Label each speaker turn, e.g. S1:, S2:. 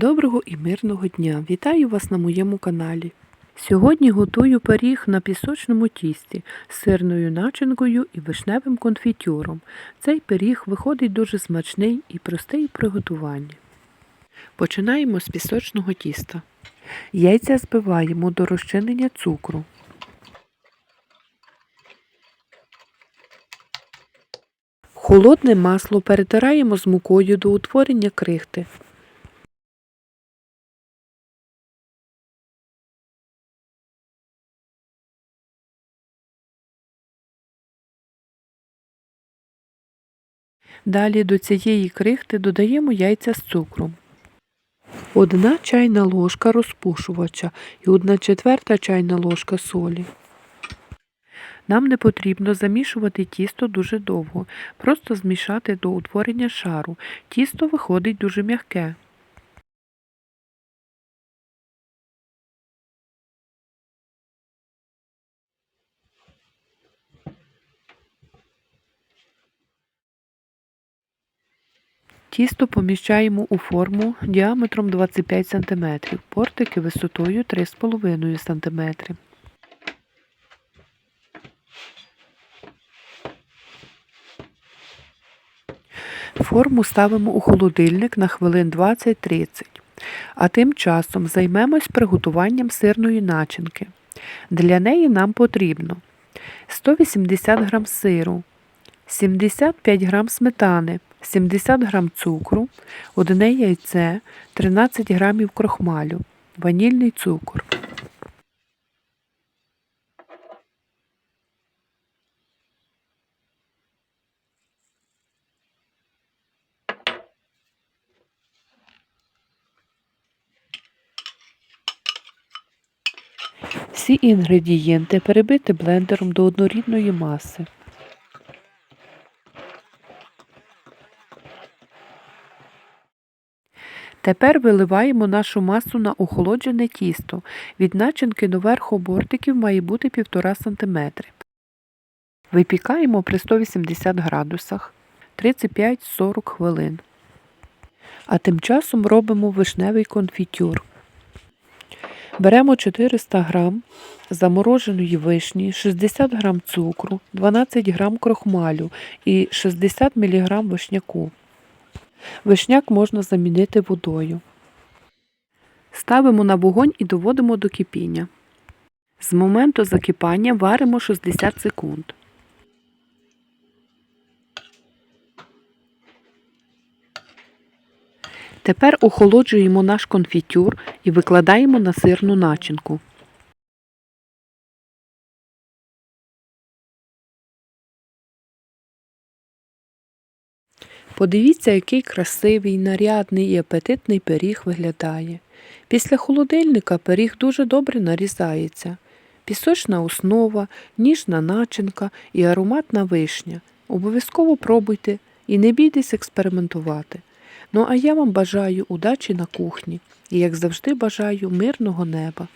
S1: Доброго і мирного дня! Вітаю вас на моєму каналі. Сьогодні готую пиріг на пісочному тісті з сирною начинкою і вишневим конфітюром. Цей пиріг виходить дуже смачний і простий в приготуванні. Починаємо з пісочного тіста. Яйця збиваємо до розчинення цукру. Холодне масло перетираємо з мукою до утворення крихти. Далі до цієї крихти додаємо яйця з цукром. Одна чайна ложка розпушувача і одна четверта чайна ложка солі. Нам не потрібно замішувати тісто дуже довго, просто змішати до утворення шару. Тісто виходить дуже м'яке. Тісто поміщаємо у форму діаметром 25 см, портики висотою 3,5 см. Форму ставимо у холодильник на хвилин 20-30, а тим часом займемось приготуванням сирної начинки. Для неї нам потрібно 180 г сиру, 75 г сметани, 70 г цукру, одне яйце, 13 г крохмалю, ванільний цукор. Всі інгредієнти перебити блендером до однорідної маси. Тепер виливаємо нашу масу на охолоджене тісто. Від начинки до верху бортиків має бути 1,5 см. Випікаємо при 180 градусах 35-40 хвилин. А тим часом робимо вишневий конфітюр. Беремо 400 г замороженої вишні, 60 г цукру, 12 г крохмалю і 60 мг вишняку. Вишняк можна замінити водою. Ставимо на вогонь і доводимо до кипіння. З моменту закипання варимо 60 секунд. Тепер охолоджуємо наш конфітюр і викладаємо на сирну начинку. Подивіться, який красивий, нарядний і апетитний пиріг виглядає. Після холодильника пиріг дуже добре нарізається. Пісочна основа, ніжна начинка і ароматна вишня. Обов'язково пробуйте і не бійтесь експериментувати. Ну а я вам бажаю удачі на кухні і, як завжди, бажаю мирного неба.